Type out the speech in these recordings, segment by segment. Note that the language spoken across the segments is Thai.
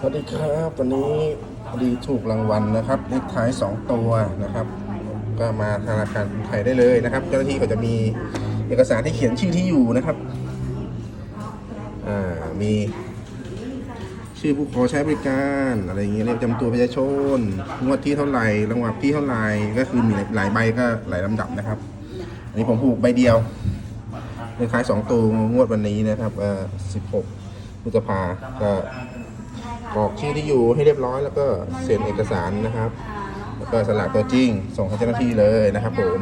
สวัสดีครับวันนี้พอดีถูกรางวัลนะครับเลขท้าย 2 ตัวนะครับ ก็มาธนาคารกรุงไทยได้เลยนะครับ เจ้าหน้าที่ก็จะมีเอกสารที่เขียนชื่อที่อยู่นะครับอ่ามีชื่อผู้ขอใช้บริการอะไรอย่างเงี้ยเลขจำตัวประชาชนงวดที่เท่าไหร่รางวัลที่เท่าไหร่ก็คือมีหลายใบก็หลายลำดับนะครับ อันนี้ผมผูกใบเดียวเลขท้าย 2 ตัวงวดวันนี้นะครับเอ่อ16พฤษภาก็ กรอกชื่อที่อยู่ให้เรียบร้อยแล้วก็เซ็นเอกสารนะครับ แล้วก็สลากตัวจริง ส่งให้เจ้าหน้าที่เลยนะครับ ผม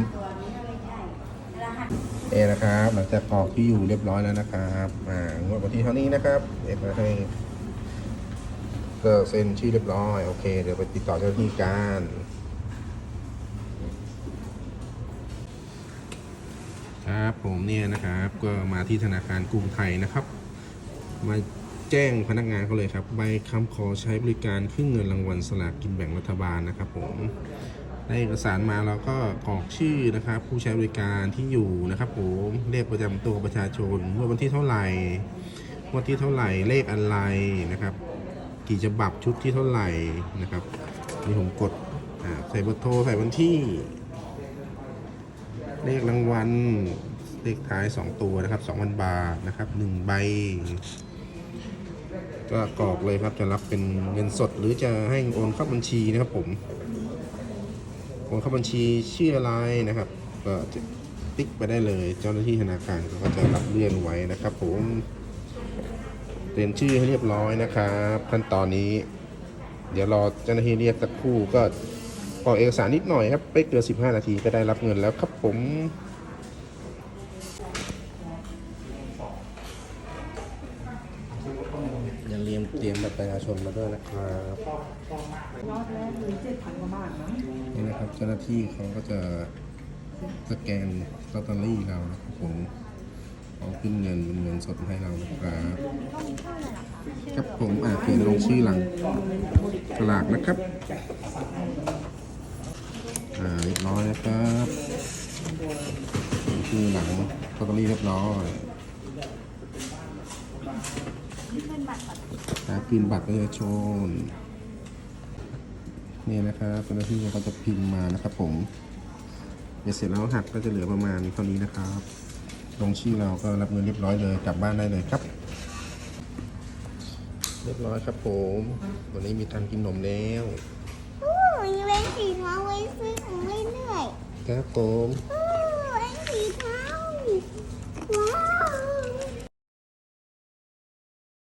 เอนะครับหลังจากกรอกที่อยู่เรียบร้อยแล้วนะครับอ่างวดวันที่เท่านี้นะครับเอกให้ก็เซ็นชื่อเรียบร้อยโอเคเดี๋ยวไปติดต่อเจ้าหน้าที่กันครับผมเนี่ยนะครับก็มาที่ธนาคารกรุงไทยนะครับ มา แจ้งพนักงานเขาเลยครับใบคำขอใช้บริการขึ้นเงินรางวัลสลากกินแบ่งรัฐบาลนะครับผมได้เอกสารมาแล้วก็กรอกชื่อนะครับ ผู้ใช้บริการที่อยู่นะครับผมเลขประจำตัวประชาชนเมื่อวันที่เท่าไหร่วันที่เท่าไหร่เลขอะไรนะครับ กี่ฉบับชุดที่เท่าไหร่นะครับนี่ผมกดใส่เบอร์โทรใส่วันที่ เลขรางวัลเลขท้าย 2 ตัวนะครับ2,000 บาทนะครับ1ใบ ก็กรอกเลยครับจะรับเป็นเงินสดหรือจะให้โอนเข้าบัญชีนะครับผมโอนเข้าบัญชีชื่ออะไรนะครับ ก็จะติ๊กไปได้เลย เจ้าหน้าที่ธนาคารก็จะรับเลื่อนไว้นะครับ ผมเตรียมชื่อให้เรียบร้อยนะครับขั้นตอนนี้ เดี๋ยวรอเจ้าหน้าที่เรียกสักครู่ก็กรอกเอกสารนิดหน่อยครับไม่เกิน15 นาทีก็ได้รับเงินแล้วครับผม เตรียมบัตรประชาชนมาด้วยนะครับยอดแรกมีเจ็ดพันกว่าบาทนะนี่นะครับเจ้าหน้าที่เขาก็จะสแกนลอตเตอรี่เรานะครับผมเอาขึ้นเงินเป็นเงินสดให้เรานะครับครับผมอ่าเขียนลงชื่อหลังสลากนะครับอ่าเรียบร้อยนะครับชื่อหลังลอตเตอรี่เรียบร้อย อ่าคืนบัตรประชาชนนี่นะครับเจ้าหน้าที่เขาจะพิมพ์มานะครับ ผมเดี๋ยวเสร็จแล้วหักก็จะเหลือประมาณเท่านี้นะครับ ลงชื่อเราก็รับเงินเรียบร้อยเลยกลับบ้านได้เลยครับ เรียบร้อยครับผม วันนี้มีทันกินนมแล้วอู้มีเว้นสีน้องไว้ซื้อของเล่นด้วยครับผมอู้